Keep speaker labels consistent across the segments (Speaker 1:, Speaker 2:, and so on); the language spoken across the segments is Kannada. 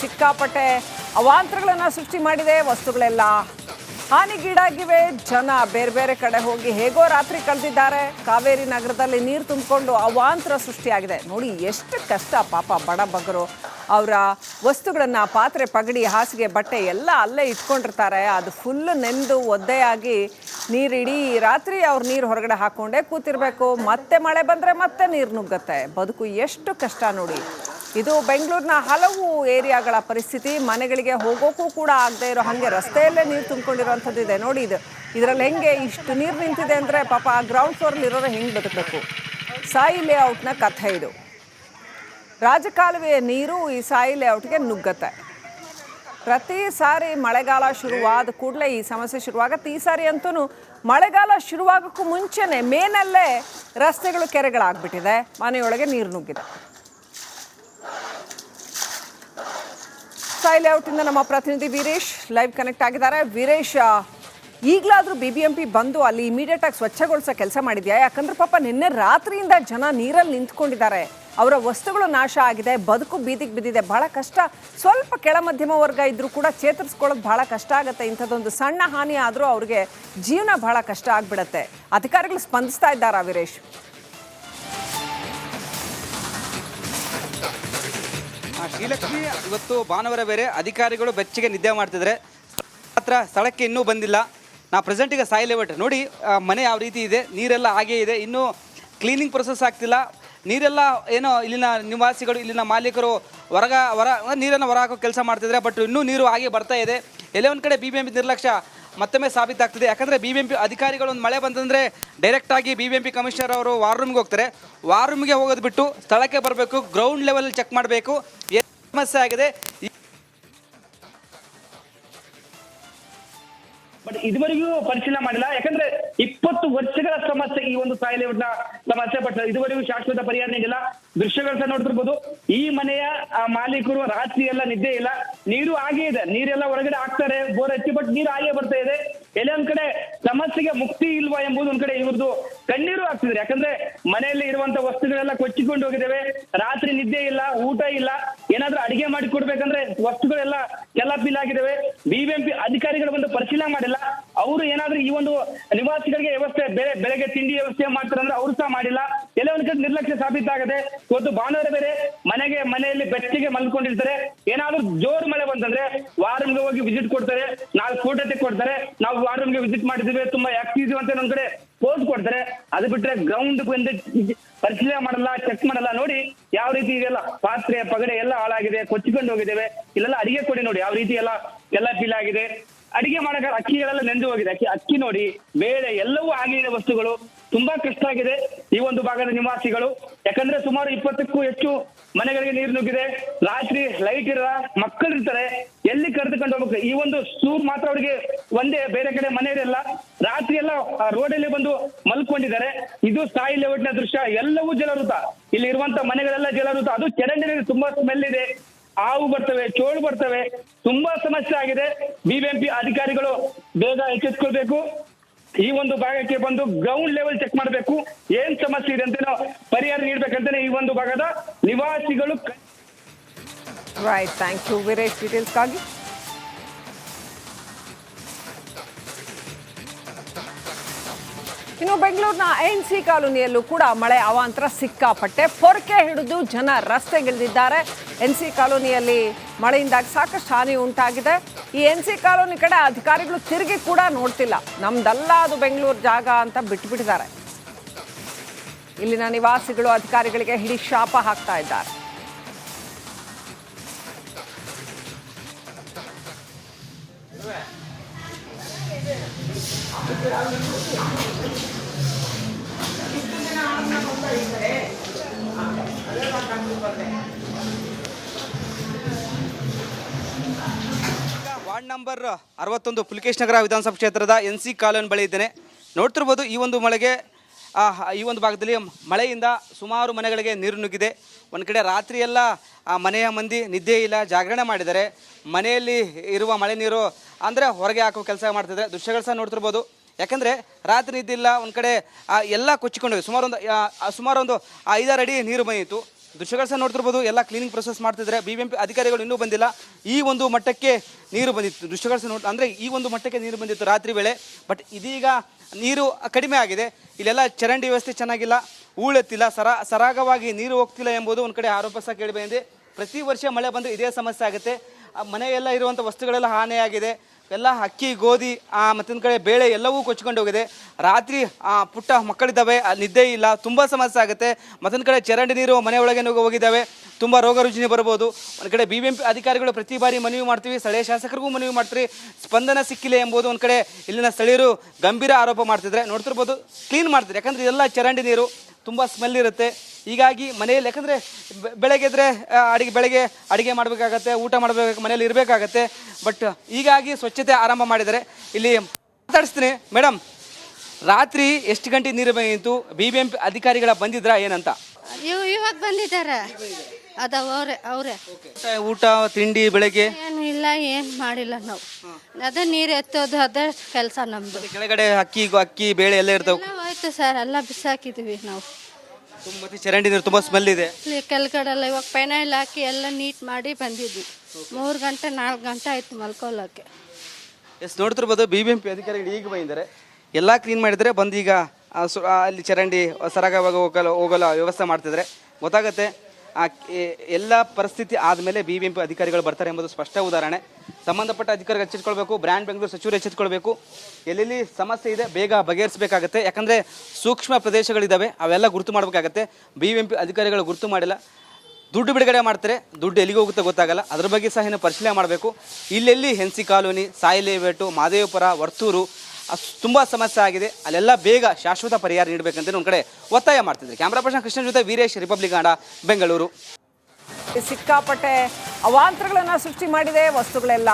Speaker 1: ಸಿಕ್ಕಾಪಟ್ಟೆ ಅವಾಂತರಗಳನ್ನ ಸೃಷ್ಟಿ ಮಾಡಿದೆ, ವಸ್ತುಗಳೆಲ್ಲ ಹಾನಿಗೀಡಾಗಿವೆ. ಜನ ಬೇರೆ ಬೇರೆ ಕಡೆ ಹೋಗಿ ಹೇಗೋ ರಾತ್ರಿ ಕಳೆದಿದ್ದಾರೆ. ಕಾವೇರಿ ನಗರದಲ್ಲಿ ನೀರು ತುಂಬಿಕೊಂಡು ಅವಾಂತರ ಸೃಷ್ಟಿಯಾಗಿದೆ. ನೋಡಿ ಎಷ್ಟು ಕಷ್ಟ, ಪಾಪ ಬಡ ಬಗ್ಗರು ಅವರ ವಸ್ತುಗಳನ್ನು ಪಾತ್ರೆ ಪಗಡಿ, ಹಾಸಿಗೆ, ಬಟ್ಟೆ ಎಲ್ಲ ಅಲ್ಲೇ ಇಟ್ಕೊಂಡಿರ್ತಾರೆ. ಅದು ಫುಲ್ ನೆಂದು ಒದ್ದೆಯಾಗಿ ನೀರಿಡೀ ರಾತ್ರಿ ಅವ್ರು ನೀರು ಹೊರಗಡೆ ಹಾಕೊಂಡೇ ಕೂತಿರ್ಬೇಕು. ಮತ್ತೆ ಮಳೆ ಬಂದರೆ ಮತ್ತೆ ನೀರು ನುಗ್ಗತ್ತೆ. ಬದುಕು ಎಷ್ಟು ಕಷ್ಟ ನೋಡಿ. ಇದು ಬೆಂಗಳೂರಿನ ಹಲವು ಏರಿಯಾಗಳ ಪರಿಸ್ಥಿತಿ, ಮನೆಗಳಿಗೆ ಹೋಗೋಕ್ಕೂ ಕೂಡ ಆಗದೆ ಇರೋ ಹಾಗೆ ರಸ್ತೆಯಲ್ಲೇ ನೀರು ತುಂಬಿಕೊಂಡಿರುವಂಥದ್ದು ಇದೆ. ನೋಡಿ ಇದು. ಇದರಲ್ಲಿ ಹೆಂಗೆ ಇಷ್ಟು ನೀರು ನಿಂತಿದೆ ಅಂದರೆ ಪಾಪ ಆ ಗ್ರೌಂಡ್ ಫ್ಲೋರಲ್ಲಿ ಇರೋರು ಹೆಂಗೆ ಬದುಕಬೇಕು? ಸಾಯಿ ಲೇಔಟ್ನ ಕಥೆ ಇದು. ರಾಜಕಾಲುವೆಯ ನೀರು ಈ ಸಾಯಿ ಲೇಔಟ್ಗೆ ನುಗ್ಗತ್ತೆ. ಪ್ರತಿ ಸಾರಿ ಮಳೆಗಾಲ ಶುರುವಾದ ಕೂಡಲೇ ಈ ಸಮಸ್ಯೆ ಶುರುವಾಗತ್ತೆ ಈ ಸಾರಿ ಅಂತೂ ಮಳೆಗಾಲ ಶುರುವಾಗೋಕ್ಕೂ ಮುಂಚೆನೇ ಮೇನಲ್ಲೇ ರಸ್ತೆಗಳು ಕೆರೆಗಳಾಗ್ಬಿಟ್ಟಿದೆ. ಮನೆಯೊಳಗೆ ನೀರು ನುಗ್ಗಿದೆ. ಸಾಯಿ ಇಂದ ನಮ್ಮ ಪ್ರತಿನಿಧಿ ವೀರೇಶ್ ಲೈವ್ ಕನೆಕ್ಟ್ ಆಗಿದ್ದಾರೆ. ವೀರೇಶ್ ಈಗಲಾದರೂ ಬಿ ಬಿ ಎಂ ಪಿ ಬಂದು ಅಲ್ಲಿ ಇಮಿಡಿಯೇಟ್ ಆಗಿ ಸ್ವಚ್ಛಗೊಳಿಸೋ ಕೆಲಸ ಮಾಡಿದ್ಯಾ? ಯಾಕಂದ್ರೆ ಪಾಪ ನಿನ್ನೆ ರಾತ್ರಿಯಿಂದ ಜನ ನೀರಲ್ಲಿ ನಿಂತ್ಕೊಂಡಿದ್ದಾರೆ. ಅವರ ವಸ್ತುಗಳು ನಾಶ ಆಗಿದೆ, ಬದುಕು ಬೀದಿಗೆ ಬಿದ್ದಿದೆ. ಬಹಳ ಕಷ್ಟ. ಸ್ವಲ್ಪ ಕೆಳ ಮಧ್ಯಮ ವರ್ಗ ಇದ್ರೂ ಕೂಡ ಚೇತರಿಸ್ಕೊಳ್ಳೋದು ಬಹಳ ಕಷ್ಟ ಆಗುತ್ತೆ. ಇಂಥದ್ದೊಂದು ಸಣ್ಣ ಹಾನಿ ಆದರೂ ಅವ್ರಿಗೆ ಜೀವನ ಬಹಳ ಕಷ್ಟ ಆಗ್ಬಿಡತ್ತೆ. ಅಧಿಕಾರಿಗಳು ಸ್ಪಂದಿಸ್ತಾ ಇದ್ದಾರಾ ವೀರೇಶ್?
Speaker 2: ಶ್ರೀಲಕ್ಷ್ಮಿ ಇವತ್ತು ಭಾನುವಾರ ಬೇರೆ ಅಧಿಕಾರಿಗಳು ಬೆಚ್ಚಗೆ ನಿದ್ದೆ ಮಾಡ್ತಿದ್ರೆ. ಹತ್ರ ಸ್ಥಳಕ್ಕೆ ಇನ್ನೂ ಬಂದಿಲ್ಲ. ನಾ ಪ್ರೆಸೆಂಟ್ ಈಗ ಸಾಯಿ ಲೇಔಟ್ ನೋಡಿ ಮನೆ ಯಾವ ರೀತಿ ಇದೆ, ನೀರೆಲ್ಲ ಹಾಗೇ ಇದೆ. ಇನ್ನೂ ಕ್ಲೀನಿಂಗ್ ಪ್ರೊಸೆಸ್ ಆಗ್ತಿಲ್ಲ. ನೀರೆಲ್ಲ ಏನೋ ಇಲ್ಲಿನ ನಿವಾಸಿಗಳು, ಇಲ್ಲಿನ ಮಾಲೀಕರು ಹೊರಗ ಹೊರ ನೀರನ್ನು ಹೊರ ಹಾಕೋ ಕೆಲಸ ಮಾಡ್ತಿದ್ರೆ. ಬಟ್ ಇನ್ನೂ ನೀರು ಹಾಗೆ ಬರ್ತಾ ಇದೆ. ಎಲ್ಲೇ ಒಂದು ಕಡೆ ಬಿ ಬಿ ಎಂ ಪಿ ನಿರ್ಲಕ್ಷ್ಯ ಮತ್ತೊಮ್ಮೆ ಸಾಬೀತಾಗ್ತಿದೆ. ಯಾಕಂದರೆ ಬಿ ಬಿ ಎಂ ಪಿ ಅಧಿಕಾರಿಗಳು ಒಂದು ಮಳೆ ಬಂತಂದರೆ ಡೈರೆಕ್ಟಾಗಿ B B M P commissioner ಅವರು ವಾರ್ ರೂಮ್ಗೆ ಹೋಗ್ತಾರೆ. ವಾರ್ ರೂಮ್ಗೆ ಹೋಗೋದು ಬಿಟ್ಟು ಸ್ಥಳಕ್ಕೆ ಬರಬೇಕು ಗ್ರೌಂಡ್ ಲೆವೆಲ್ ಚೆಕ್ ಮಾಡಬೇಕು. ಸಮಸ್ಯೆ ಆಗಿದೆ
Speaker 3: ಬಟ್ ಇದುವರೆಗೂ ಪರಿಶೀಲನೆ ಮಾಡಿಲ್ಲ. ಯಾಕಂದ್ರೆ ಇಪ್ಪತ್ತು ವರ್ಷಗಳ ಸಮಸ್ಯೆ ಈ ಒಂದು ಸಾಯಿಲೆ ಸಮಸ್ಯೆ ಬಟ್ ಇದುವರೆಗೂ ಶಾಶ್ವತ ಪರಿಹಾರ ನೀಡಿಲ್ಲ ದೃಶ್ಯಗಳನ್ನ ನೋಡ್ತಿರ್ಬೋದು. ಈ ಮನೆಯ ಆ, ಮಾಲೀಕರು ರಾತ್ರಿ ಎಲ್ಲ ನಿದ್ದೆ ಇಲ್ಲ. ನೀರು ಹಾಗೆ ಇದೆ. ನೀರೆಲ್ಲ ಹೊರಗಡೆ ಹಾಕ್ತಾರೆ. ಬೋರ್ ಹಚ್ಚಿ ಬಟ್ ನೀರು ಹಾಗೆ ಬರ್ತಾ ಇದೆ. ಎಲ್ಲ ಒಂದ್ ಕಡೆ ಸಮಸ್ಯೆಗೆ ಮುಕ್ತಿ ಇಲ್ವಾ ಎಂಬುದು ಒಂದ್ ಕಡೆ ಇವ್ರದ್ದು ಕಣ್ಣೀರು ಆಗ್ತಿದ್ರೆ ಯಾಕಂದ್ರೆ ಮನೆಯಲ್ಲಿ ಇರುವಂತ ವಸ್ತುಗಳೆಲ್ಲ ಕೊಚ್ಚಿಕೊಂಡು ಹೋಗಿದ್ದೇವೆ. ರಾತ್ರಿ ನಿದ್ದೆ ಇಲ್ಲ ಊಟ ಇಲ್ಲ. ಏನಾದ್ರೂ ಅಡಿಗೆ ಮಾಡಿ ಕೊಡ್ಬೇಕಂದ್ರೆ ವಸ್ತುಗಳೆಲ್ಲ ಕೆಲ ಆಗಿದ್ದಾವೆ. ಬಿಬಿಎಂಪಿ ಅಧಿಕಾರಿಗಳು ಬಂದು ಪರಿಶೀಲನೆ ಮಾಡಿಲ್ಲ. ಅವರು ಏನಾದ್ರೂ ಈ ಒಂದು ನಿವಾಸಿಗಳಿಗೆ ವ್ಯವಸ್ಥೆ, ಬೆಳೆ ಬೆಳಗ್ಗೆ ತಿಂಡಿ ವ್ಯವಸ್ಥೆ ಮಾಡ್ತಾರೆ ಅವರು ಸಹ ಮಾಡಿಲ್ಲ. ಎಲ್ಲ ಒಂದ್ ಕಡೆ ನಿರ್ಲಕ್ಷ್ಯ ಸಾಬೀತಾಗದೆ, ಇವತ್ತು ಭಾನುವಾರ ಬೇರೆ ಮನೆಗೆ, ಮನೆಯಲ್ಲಿ ಬೆಟ್ಟಿಗೆ ಮಲ್ಕೊಂಡಿರ್ತಾರೆ. ಏನಾದ್ರೂ ಜೋರು ಮಳೆ ಬಂತಂದ್ರೆ ವಾರಮ್ಗೆ ಹೋಗಿ ವಿಸಿಟ್ ಕೊಡ್ತಾರೆ, ನಾಲ್ಕು ಫೋಟೋ ಕೊಡ್ತಾರೆ. ನಾವು ವಾರಮ್ಗೆ ವಿಸಿಟ್ ಮಾಡಿದ್ದೀವಿ, ತುಂಬಾ ಆಕ್ಟಿವ್ ಅಂತ ನಮ್ ಕಡೆ ಪೋಸ್ ಕೊಡ್ತಾರೆ. ಅದು ಬಿಟ್ರೆ ಗ್ರೌಂಡ್ ಬಂದು ಪರಿಶೀಲನೆ ಮಾಡಲ್ಲ ಚೆಕ್ ಮಾಡಲ್ಲ, ನೋಡಿ ಯಾವ ರೀತಿ ಇದೆಲ್ಲ ಪಾತ್ರೆ, ಪಗಡೆ ಎಲ್ಲ ಹಾಳಾಗಿದೆ, ಕೊಚ್ಚಿಕೊಂಡು ಹೋಗಿದ್ದೇವೆ. ಇಲ್ಲೆಲ್ಲ ಅಡಿಗೆ ಕೊಡಿ ನೋಡಿ, ಯಾವ ರೀತಿ ಎಲ್ಲ ಎಲ್ಲ ಫೀಲ್ ಆಗಿದೆ. ಅಡಿಗೆ ಮಾಡಕ ಅಕ್ಕಿಗಳೆಲ್ಲ ನೆಂದು ಹೋಗಿದೆ. ಅಕ್ಕಿ ಅಕ್ಕಿ ನೋಡಿ, ಬೇಳೆ ಎಲ್ಲವೂ ಆಗಿದೆ ವಸ್ತುಗಳು. ತುಂಬಾ ಕಷ್ಟ ಆಗಿದೆ ಈ ಒಂದು ಭಾಗದ ನಿವಾಸಿಗಳು. ಯಾಕಂದ್ರೆ ಸುಮಾರು ಇಪ್ಪತ್ತಕ್ಕೂ ಹೆಚ್ಚು ಮನೆಗಳಿಗೆ ನೀರು ನುಗ್ಗಿದೆ. ರಾತ್ರಿ ಲೈಟ್ ಇರಲ್ಲ, ಮಕ್ಕಳು ಇರ್ತಾರೆ. ಎಲ್ಲಿ ಕರೆದುಕೊಂಡು ಹೋಗ್ಬೇಕು? ಈ ಒಂದು ಸೂರ್ ಮಾತ್ರ ಅವರಿಗೆ ಒಂದೇ, ಬೇರೆ ಕಡೆ ಮನೆ ಇರಲ್ಲ. ರಾತ್ರಿ ಎಲ್ಲ ರೋಡಲ್ಲಿ ಬಂದು ಮಲ್ಕೊಂಡಿದ್ದಾರೆ. ಇದು ಸಾಯಿ ಲೇಔಟ್ನ ದೃಶ್ಯ. ಎಲ್ಲವೂ ಜಲವೃತ. ಇಲ್ಲಿ ಇರುವಂತ ಮನೆಗಳೆಲ್ಲ ಜಲವೃತ. ಅದು ಚರಂಡಿ ತುಂಬಾ ಸ್ಮೆಲ್ ಇದೆ. ಹಾವು ಬರ್ತವೆ, ಚೋಳು ಬರ್ತವೆ, ತುಂಬಾ ಸಮಸ್ಯೆ ಆಗಿದೆ. ಬಿಬಿಎಂಪಿ ಅಧಿಕಾರಿಗಳು ಬೇಗ ಎಚ್ಚೆತ್ಕೊಳ್ಬೇಕು. ಈ ಒಂದು ಭಾಗಕ್ಕೆ ಬಂದು ಗ್ರೌಂಡ್ ಲೆವೆಲ್ ಚೆಕ್ ಮಾಡಬೇಕು. ಏನ್ ಸಮಸ್ಯೆ ಇದೆ ಅಂತ ಪರಿಹಾರ ನೀಡ್ಬೇಕಂತಾನೆ ಈ ಒಂದು ಭಾಗದ ನಿವಾಸಿಗಳು
Speaker 1: ರೈಟ್ ಥ್ಯಾಂಕ್ ಯು ಇನ್ನು ಬೆಂಗಳೂರಿನ ಎನ್ ಸಿ ಕಾಲೋನಿಯಲ್ಲೂ ಕೂಡ ಮಳೆ ಅವಾಂತರ ಸಿಕ್ಕಾಪಟ್ಟೆ. ಪೊರಕೆ ಹಿಡಿದು ಜನ ರಸ್ತೆಗಿಳಿದಿದ್ದಾರೆ. ಎನ್ ಸಿ ಕಾಲೋನಿಯಲ್ಲಿ ಮಳೆಯಿಂದಾಗಿ ಸಾಕಷ್ಟು ಹಾನಿ ಉಂಟಾಗಿದೆ. ಈ ಎನ್ ಸಿ ಕಾಲೋನಿ ಕಡೆ ಅಧಿಕಾರಿಗಳು ತಿರುಗಿ ಕೂಡ ನೋಡ್ತಿಲ್ಲ. ನಮ್ದಲ್ಲ ಅದು ಬೆಂಗಳೂರು ಜಾಗ ಅಂತ ಬಿಟ್ಬಿಟ್ಟಿದ್ದಾರೆ. ಇಲ್ಲಿನ ನಿವಾಸಿಗಳು ಅಧಿಕಾರಿಗಳಿಗೆ ಹಿಡಿ ಶಾಪ ಹಾಕ್ತಾ ಇದ್ದಾರೆ.
Speaker 2: ವಾರ್ಡ್ ನಂಬರ್ ಅರವತ್ತೊಂದು ಪುಲಿಕೇಶ್ ನಗರ ವಿಧಾನಸಭಾ ಕ್ಷೇತ್ರದ ಎನ್ ಸಿ ಕಾಲೋನ್ ಬಳಿ ಇದ್ದೇನೆ. ನೋಡ್ತಿರ್ಬೋದು ಈ ಒಂದು ಮಳೆಗೆ ಈ ಒಂದು ಭಾಗದಲ್ಲಿ ಮಳೆಯಿಂದ ಸುಮಾರು ಮನೆಗಳಿಗೆ ನೀರು ನುಗ್ಗಿದೆ. ಒಂದು ಕಡೆ ರಾತ್ರಿಯೆಲ್ಲ ಆ ಮನೆಯ ಮಂದಿ ನಿದ್ದೆ ಇಲ್ಲ ಜಾಗರಣೆ ಮಾಡಿದ್ದಾರೆ. ಮನೆಯಲ್ಲಿ ಇರುವ ಮಳೆ ನೀರು ಅಂದರೆ ಹೊರಗೆ ಹಾಕುವ ಕೆಲಸ ಮಾಡ್ತಿದ್ದಾರೆ. ದೃಶ್ಯಗಳು ಸಹ ನೋಡ್ತಿರ್ಬೋದು. ಯಾಕಂದರೆ ರಾತ್ರಿ ನಿದ್ದಿಲ್ಲ ಒಂದು ಕಡೆ ಎಲ್ಲ ಕೊಚ್ಚಿಕೊಂಡೋಗಿ ಸುಮಾರು ಒಂದು ಆ, ಸುಮಾರು ಒಂದು ಐದಾರು ಅಡಿ ನೀರು ಬಂದಿತ್ತು. ದೃಶ್ಯಗಳು ಸಹ ನೋಡ್ತಿರ್ಬೋದು, ಎಲ್ಲ ಕ್ಲೀನಿಂಗ್ ಪ್ರೊಸೆಸ್ ಮಾಡ್ತಿದ್ರೆ. ಬಿ ಎಂ ಪಿ ಅಧಿಕಾರಿಗಳು ಇನ್ನೂ ಬಂದಿಲ್ಲ. ಈ ಒಂದು ಮಟ್ಟಕ್ಕೆ ನೀರು ಬಂದಿತ್ತು. ದೃಶ್ಯಗಳು ಸಹ ನೋಡ್ ಅಂದರೆ ಈ ಒಂದು ಮಟ್ಟಕ್ಕೆ ನೀರು ಬಂದಿತ್ತು ರಾತ್ರಿ ವೇಳೆ. ಬಟ್ ಇದೀಗ ನೀರು ಕಡಿಮೆ ಆಗಿದೆ. ಇಲ್ಲೆಲ್ಲ ಚರಂಡಿ ವ್ಯವಸ್ಥೆ ಚೆನ್ನಾಗಿಲ್ಲ. ಹೂಳೆತ್ತಿಲ್ಲ ಸರ ಸರಾಗವಾಗಿ ನೀರು ಹೋಗ್ತಿಲ್ಲ ಎಂಬುದು ಒಂದು ಕಡೆ ಆರೋಪ ಸಹ ಕೇಳಿಬಂದಿದೆ ಪ್ರತಿ ವರ್ಷ ಮಳೆ ಬಂದು ಇದೇ ಸಮಸ್ಯೆ ಆಗುತ್ತೆ. ಮನೆಯೆಲ್ಲ ಇರುವಂಥ ವಸ್ತುಗಳೆಲ್ಲ ಹಾನಿಯಾಗಿದೆ. ಎಲ್ಲ ಅಕ್ಕಿ ಗೋಧಿ ಮತ್ತೊಂದು ಕಡೆ ಬೇಳೆ ಎಲ್ಲವೂ ಕೊಚ್ಕೊಂಡು ಹೋಗಿದೆ. ರಾತ್ರಿ ಆ, ಪುಟ್ಟ ಮಕ್ಕಳಿದ್ದಾವೆ ನಿದ್ದೆ ಇಲ್ಲ ತುಂಬ ಸಮಸ್ಯೆ ಆಗುತ್ತೆ. ಮತ್ತೊಂದು ಕಡೆ ಚರಂಡಿ ನೀರು ಮನೆ ಒಳಗೆ ಹೋಗಿದ್ದಾವೆ ತುಂಬ ರೋಗ ರುಜಿನಿ ಬರ್ಬೋದು. ಒಂದು ಕಡೆ ಬಿ ಬಿ ಎಂ ಪಿ ಅಧಿಕಾರಿಗಳು ಪ್ರತಿ ಬಾರಿ ಮನವಿ ಮಾಡ್ತೀವಿ ಸ್ಥಳೀಯ ಶಾಸಕರಿಗೂ ಮನವಿ ಮಾಡ್ತೀವಿ ಸ್ಪಂದನ ಸಿಕ್ಕಿಲ್ಲ ಎಂಬುದು ಒಂದು ಕಡೆ ಇಲ್ಲಿನ ಸ್ಥಳೀಯರು ಗಂಭೀರ ಆರೋಪ ಮಾಡ್ತಿದ್ರೆ ನೋಡ್ತಿರ್ಬೋದು ಕ್ಲೀನ್ ಮಾಡ್ತಾರೆ ಯಾಕಂದರೆ ಇದೆಲ್ಲ ಚರಂಡಿ ನೀರು. ತುಂಬ ಸ್ಮೆಲ್ ಇರುತ್ತೆ. ಹೀಗಾಗಿ ಮನೆಯಲ್ಲಿ ಯಾಕಂದರೆ ಬೆಳಗ್ಗೆ ಎದ್ರೆ ಅಡುಗೆ ಬೆಳಗ್ಗೆ ಅಡುಗೆ ಮಾಡಬೇಕಾಗತ್ತೆ ಊಟ ಮಾಡಬೇಕು ಮನೆಯಲ್ಲಿ ಇರಬೇಕಾಗತ್ತೆ. ಬಟ್ ಹೀಗಾಗಿ ಸ್ವಚ್ಛತೆ ಆರಂಭ ಮಾಡಿದರೆ ಇಲ್ಲಿ ಮಾತಾಡಿಸ್ತೀನಿ. ಮೇಡಮ್ ರಾತ್ರಿ ಎಷ್ಟು ಗಂಟೆ ನೀರು ಬಂದಿತ್ತು? ಬಿ ಬಿ ಎಂ ಪಿ ಅಧಿಕಾರಿಗಳ ಬಂದಿದ್ರಾ ಏನಂತ?
Speaker 4: ಇವತ್ತು ಇವಾಗ ಬಂದಿದ್ದಾರೆ. ಅದ ಅವರೇ ಅವರೇ.
Speaker 2: ಊಟ ತಿಂಡಿ ಬೆಳಗ್ಗೆ?
Speaker 4: ಇಲ್ಲ ಏನು ಮಾಡಿಲ್ಲ ನಾವು. ಅದೇ ನೀರು ಎತ್ತೋದು ಅದೇ ಕೆಲಸ ನಮ್ಮದು
Speaker 2: ಕೆಳಗಡೆ ಅಕ್ಕಿ ಅಕ್ಕಿ ಬೇಳೆ ಎಲ್ಲ ಇರ್ತವೆ.
Speaker 4: ಹೋಯ್ತು ಸರ್ ಎಲ್ಲ ಬಿಸಾಕಿದ್ವಿ ನಾವು.
Speaker 2: ತುಂಬ ಮತ್ತೆ ಚರಂಡಿ ನೀರು ತುಂಬ ಸ್ಮೆಲ್ ಇದೆ.
Speaker 4: ಇಲ್ಲಿ ಕೆಳಗಡೆ ಎಲ್ಲ ಇವಾಗ ಪೆನೈಲ್ ಹಾಕಿ ಎಲ್ಲ ನೀಟ್ ಮಾಡಿ ಬಂದಿದ್ವಿ. ಮೂರು ಗಂಟೆ ನಾಲ್ಕು ಗಂಟೆ ಆಯ್ತು ಮಲ್ಕೊಳ್ಳೋಕ್ಕೆ
Speaker 2: ಎಸ್ ನೋಡ್ತಿರ್ಬೋದು ಬಿ ಬಿ ಎಂ ಪಿ ಅಧಿಕಾರಿಗಳು ಈಗ ಬಂದಿದ್ದಾರೆ. ಎಲ್ಲ ಕ್ಲೀನ್ ಮಾಡಿದರೆ ಬಂದು ಈಗ ಆ, ಸು- ಆ, ಅಲ್ಲಿ ಚರಂಡಿ ಸರಾಗವಾಗಿ ಹೋಗಲು ಹೋಗಲು ವ್ಯವಸ್ಥೆ ಮಾಡ್ತಿದ್ರೆ ಗೊತ್ತಾಗುತ್ತೆ. ಆ ಎಲ್ಲ ಪರಿಸ್ಥಿತಿ ಆದಮೇಲೆ ಬಿ ಬಿ ಎಂ ಪಿ ಅಧಿಕಾರಿಗಳು ಬರ್ತಾರೆ ಎಂಬುದು ಸ್ಪಷ್ಟ ಉದಾಹರಣೆ. ಸಂಬಂಧಪಟ್ಟ ಅಧಿಕಾರಿಗಳು ಎಚ್ಚೆತ್ಕೊಳ್ಬೇಕು, ಬ್ರ್ಯಾಂಡ್ ಬೆಂಗಳೂರು ಸಚಿವರು ಎಚ್ಚೆತ್ಕೊಳ್ಬೇಕು. ಎಲ್ಲೆಲ್ಲಿ ಸಮಸ್ಯೆ ಇದೆ ಬೇಗ ಬಗೆಹರಿಸಬೇಕಾಗತ್ತೆ. ಯಾಕಂದರೆ ಸೂಕ್ಷ್ಮ ಪ್ರದೇಶಗಳಿದ್ದಾವೆ ಅವೆಲ್ಲ ಗುರುತು ಮಾಡಬೇಕಾಗತ್ತೆ. ಬಿ ಬಿ ಎಂ ಪಿ ಅಧಿಕಾರಿಗಳು ಗುರುತು ಮಾಡಿಲ್ಲ. ದುಡ್ಡು ಬಿಡುಗಡೆ ಮಾಡ್ತಾರೆ, ದುಡ್ಡು ಎಲ್ಲಿಗೆ ಹೋಗುತ್ತೆ ಗೊತ್ತಾಗಲ್ಲ. ಅದ್ರ ಬಗ್ಗೆ ಸಹ ಏನು ಪರಿಶೀಲನೆ ಮಾಡಬೇಕು. ಇಲ್ಲೆಲ್ಲಿ ಹೆನ್ಸಿ ಕಾಲೋನಿ ಸಾಯಿಲೇಬೇಟು ಮಾದೇವಪುರ, ವರ್ತೂರು ತುಂಬಾ ಸಮಸ್ಯೆ ಆಗಿದೆ. ಅಲ್ಲೆಲ್ಲ ಬೇಗ ಶಾಶ್ವತ ಪರಿಹಾರ ನೀಡಬೇಕಂತ ಒಂದು ಕಡೆ ಒತ್ತಾಯ ಮಾಡ್ತಿದ್ರು ಕ್ಯಾಮ್ರಾ ಪರ್ಸನ್ ಕೃಷ್ಣ ಜೊತೆ ವೀರೇಶ್ ರಿಪಬ್ಲಿಕ್ ಕನ್ನಡ ಬೆಂಗಳೂರು
Speaker 1: ಸಿಕ್ಕಾಪಟ್ಟೆ ಅವಾಂತರಗಳನ್ನು ಸೃಷ್ಟಿ ಮಾಡಿದೆ, ವಸ್ತುಗಳೆಲ್ಲ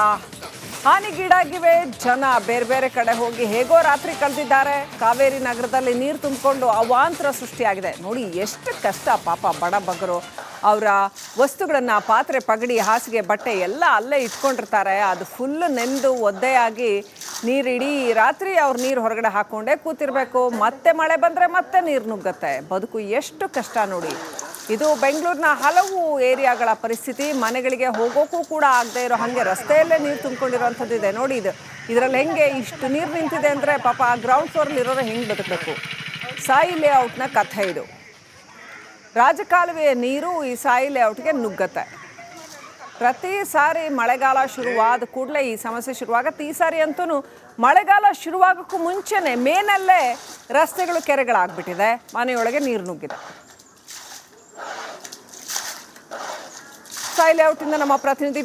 Speaker 1: ಹಾನಿಗೀಡಾಗಿವೆ. ಜನ ಬೇರೆ ಬೇರೆ ಕಡೆ ಹೋಗಿ ಹೇಗೋ ರಾತ್ರಿ ಕಳೆದಿದ್ದಾರೆ. ಕಾವೇರಿ ನಗರದಲ್ಲಿ ನೀರು ತುಂಬಿಕೊಂಡು ಅವಾಂತರ ಸೃಷ್ಟಿಯಾಗಿದೆ. ನೋಡಿ ಎಷ್ಟು ಕಷ್ಟ, ಪಾಪ ಬಡ ಬಗರು ಅವರ ವಸ್ತುಗಳನ್ನು ಪಾತ್ರೆ ಪಗಡಿ, ಹಾಸಿಗೆ, ಬಟ್ಟೆ ಎಲ್ಲ ಅಲ್ಲೇ ಇಟ್ಕೊಂಡಿರ್ತಾರೆ. ಅದು ಫುಲ್ ನೆಂದು ಒದ್ದೆಯಾಗಿ ನೀರು ಇಡೀ ರಾತ್ರಿ ಅವ್ರು ನೀರು ಹೊರಗಡೆ ಹಾಕೊಂಡೇ ಕೂತಿರ್ಬೇಕು. ಮತ್ತೆ ಮಳೆ ಬಂದರೆ ಮತ್ತೆ ನೀರು ನುಗ್ಗತ್ತೆ. ಬದುಕು ಎಷ್ಟು ಕಷ್ಟ ನೋಡಿ. ಇದು ಬೆಂಗಳೂರಿನ ಹಲವು ಏರಿಯಾಗಳ ಪರಿಸ್ಥಿತಿ. ಮನೆಗಳಿಗೆ ಹೋಗೋಕ್ಕೂ ಕೂಡ ಆಗದೆ ಇರೋ ಹಾಗೆ ರಸ್ತೆಯಲ್ಲೇ ನೀರು ತುಂಬಿಕೊಂಡಿರೋವಂಥದ್ದು ಇದೆ. ನೋಡಿ ಇದು. ಇದರಲ್ಲಿ ಹೆಂಗೆ ಇಷ್ಟು ನೀರು ನಿಂತಿದೆ ಅಂದರೆ ಪಾಪ ಆ ಗ್ರೌಂಡ್ ಫ್ಲೋರ್ಲಿರೋರು ಹೆಂಗೆ ಬದುಕಬೇಕು? ಸಾಯಿ ಲೇಔಟ್ನ ಕಥೆ ಇದು. ರಾಜಕಾಲುವೆಯ ನೀರು ಈ ಸಾಯಿ ಲೇಔಟ್ಗೆ ನುಗ್ಗತ್ತೆ. ಪ್ರತಿ ಸಾರಿ ಮಳೆಗಾಲ ಶುರುವಾದ ಕೂಡಲೇ ಈ ಸಮಸ್ಯೆ ಶುರುವಾಗತ್ತೆ ಈ ಸಾರಿ ಅಂತೂ ಮಳೆಗಾಲ ಶುರುವಾಗೋಕ್ಕೂ ಮುಂಚೆನೇ ಮೇನಲ್ಲೇ ರಸ್ತೆಗಳು ಕೆರೆಗಳಾಗ್ಬಿಟ್ಟಿದೆ. ಮನೆಯೊಳಗೆ ನೀರು ನುಗ್ಗಿದೆ. ಸೈಲ್ ಔಟ್ ಇಂದ ನಮ್ಮ ಪ್ರತಿನಿಧಿ